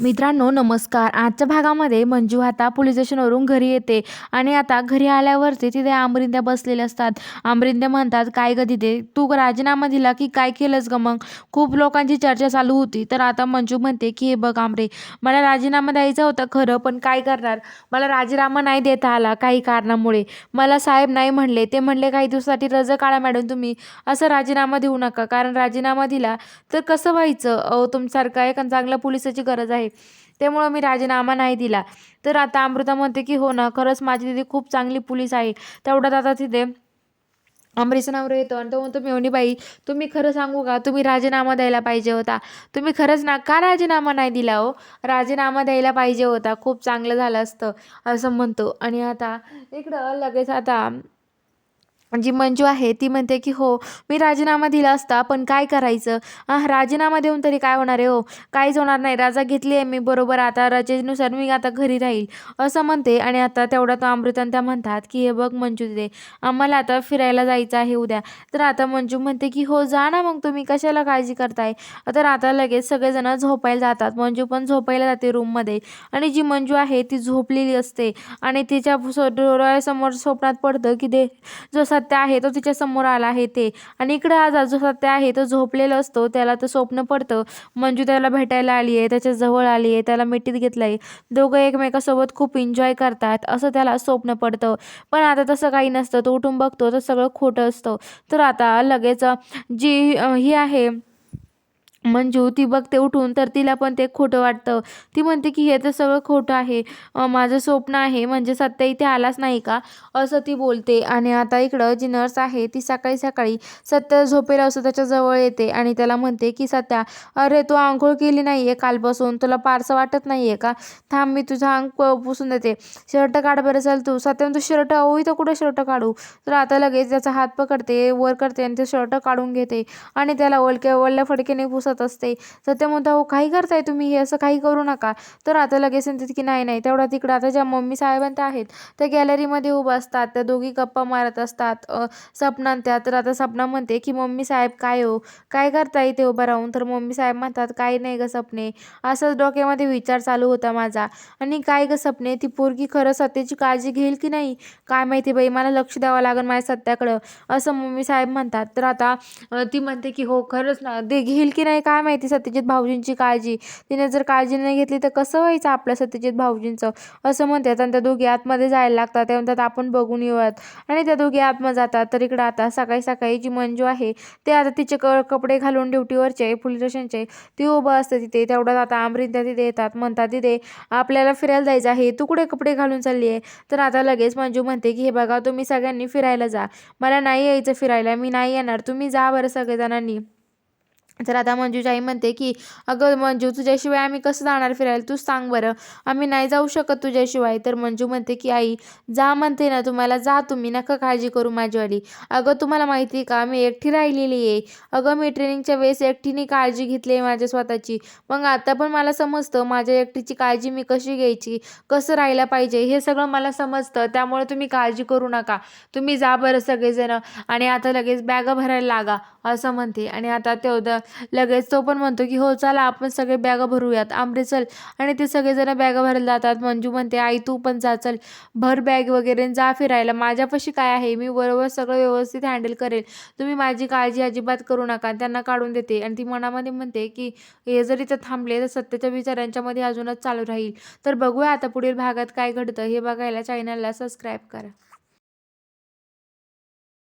मित्रांनो नमस्कार. आजच्या भागामध्ये मंजू आता पोलीस स्टेशनवरून घरी येते आणि आता घरी आल्यावरती तिथे आमरिंद्या बसलेल्या असतात. आमरिंद्या म्हणतात काय ग तिथे? तू राजीनामा दिला की काय केलंस ग मग? खूप लोकांची चर्चा चालू होती. तर आता मंजू म्हणते की हे बघ आमरे मला राजीनामा द्यायचा होता खरं पण काय करणार? मला राजीनामा नाही देता आला काही कारणामुळे. मला साहेब नाही म्हणले. ते म्हणले काही दिवसासाठी रजा काढा मॅडम तुम्ही. असं राजीनामा देऊ नका. कारण राजीनामा दिला तर कसं व्हायचं? अहो तुमच्यासारखा एक चांगल्या पोलिसाची गरज आहे त्यामुळं मी राजीनामा नाही दिला. तर आता अमृता म्हणते की हो ना खरंच माझी दिदी खूप चांगली पोलीस आहे. तेवढ्यात आता तिथे अमरीचा नवरा येतो. आणि तो म्हणतो मेवणीबाई तुम्ही खरं सांगू का? तुम्ही राजीनामा द्यायला पाहिजे होता. तुम्ही खरंच ना का राजीनामा नाही दिला हो? राजीनामा द्यायला पाहिजे होता. खूप चांगलं झालं असतं. असं म्हणतो. आणि आता इकडं लगेच आता म्हणजे जी मंजू आहे ती म्हणते की हो मी राजीनामा दिला असता पण काय करायचं? हां राजीनामा देऊन तरी काय होणार आहे हो? काहीच होणार नाही. राजा घेतली आहे मी बरोबर आता रजेनुसार मी आता घरी राहील. असं म्हणते आणि आता तेवढा तो अमृतन त्या म्हणतात की हे बघ मंजू दे आम्हाला आता फिरायला जायचं आहे उद्या. तर आता मंजू म्हणते की हो जा ना मग तुम्ही. कशाला काळजी करताय? तर आता लगेच सगळेजण झोपायला जातात. मंजू पण झोपायला जाते रूममध्ये आणि जी मंजू आहे ती झोपलेली असते आणि तिच्या डोळ्यासमोर स्वप्नात पडतं की दे जसा सत्य आहे तो तिच्या समोर आला आहे ते. आणि इकडं आज जो सत्य आहे तो झोपलेला असतो त्याला तर स्वप्न पडतं. मंजू त्याला भेटायला आली आहे त्याच्याजवळ आली आहे त्याला मिठीत घेतलं आहे दोघं एकमेकासोबत खूप एन्जॉय करतात असं त्याला स्वप्न पडतं. पण आता तसं काही नसतं तो उठून बघतो तर सगळं खोटं असतं. तर आता लगेच जी ही आहे मंजू ती बघते उठून तर तिला पण ते खोटं वाटतं. ती म्हणते की हे तर सगळं खोटं आहे. माझं स्वप्न आहे म्हणजे सत्य इथे आलाच नाही का? असं ती बोलते. आणि आता इकडं जी नर्स आहे ती सकाळी सकाळी सत्य झोपेला असं त्याच्याजवळ येते आणि त्याला म्हणते की सत्या अरे तू आंघोळ केली नाही आहे कालपासून? तुला पारसं वाटत नाही आहे का? थांब मी तुझा अंग पुसून देते. शर्ट काढ बरं चाल तू. सत्या तू शर्ट? अहो इथं कुठं शर्ट काढू? तर आता लगेच त्याचा हात पकडते वर करते आणि ते शर्ट काढून घेते. आणि त्याला ओलक्या ओल्या फडकेने पुसत असते तर ते हो काही करताय तुम्ही? हे असं काही करू नका. तर आता लगेच म्हणतात की नाही नाही तेवढा तिकडं आता ज्या मम्मी साहेबांत आहेत त्या गॅलरीमध्ये उभं असतात. त्या दोघी गप्पा मारत असतात. सपनात त्या तर आता सपना म्हणते की मम्मी साहेब काय हो? काय करता इथे उभं राहून? तर मम्मी साहेब म्हणतात काय नाही ग सपने. असंच डोक्यामध्ये विचार चालू होता माझा. आणि काय ग सपने ती पोरगी खरं सत्याची काळजी घेईल की नाही? काय माहिती बाई मला लक्ष द्यावं लागेल माझ्या सत्याकडं. असं मम्मी साहेब म्हणतात. तर आता ती म्हणते की हो खरंच ना ते घेईल की नाही काय माहिती सत्यजित भाऊजींची काळजी? तिने जर काळजी नाही घेतली तर कसं व्हायचं आपल्या सत्यजित भाऊजींचं? असं म्हणतात आणि त्या दोघी आतमध्ये जायला लागतात. त्या म्हणतात आपण बघून येऊयात. आणि त्या दोघी आतमध्ये जातात. तर इकडं आता सकाळी सकाळी जी मंजू आहे ते आता तिचे क कपडे घालून ड्युटीवरचे पोलीस स्टेशनचे ती उभं असते तिथे. तेवढ्यात आता आमरीन तिथे येतात. म्हणतात तिथे आपल्याला फिरायला जायचं आहे. तू कुठे कपडे घालून चालली आहे? तर आता लगेच मंजू म्हणते की हे बघा तुम्ही सगळ्यांनी फिरायला जा. मला नाही यायचं फिरायला. मी नाही येणार. तुम्ही जा बरं सगळेजणांनी. तर आता मंजूची आई म्हणते की अगं मंजू तुझ्याशिवाय आम्ही कसं जाणार फिरायला? तूच सांग बरं. आम्ही नाही जाऊ शकत तुझ्याशिवाय. तर मंजू म्हणते की आई जा म्हणते ना तुम्हाला. जा तुम्ही. नका काळजी करू माझीवाली. अगं तुम्हाला माहिती आहे का? मी एकटी राहिलेली आहे. अगं मी ट्रेनिंगच्या वेळेस एकटीने काळजी घेतली आहे माझ्या स्वतःची. मग आता पण मला समजतं माझ्या एकटीची काळजी मी कशी घ्यायची? कसं राहायला पाहिजे? हे सगळं मला समजतं. त्यामुळे तुम्ही काळजी करू नका. तुम्ही जा बरं सगळेजण आणि आता लगेच बॅगा भरायला लागा असं म्हणते. आणि आता तेवढं लगेच तो पण म्हणतो की हो चला आपण सगळे बॅगा भरूयात. आमरे चल. आणि ते सगळेजण बॅगा भरायला जातात. मंजू म्हणते आई तू पण जा चल. भर बॅग वगैरे जा फिरायला. माझ्यापाशी काय आहे? मी बरोबर सगळं व्यवस्थित हँडल करेल. तुम्ही माझी काळजी अजिबात करू नका. त्यांना काढून देते. आणि ती मनामध्ये म्हणते की हे जरी तर थांबले तर सत्याच्या विचारांच्यामध्ये अजूनच चालू राहील. तर बघूया आता पुढील भागात काय घडतं. हे बघायला चॅनलला सबस्क्राईब करा.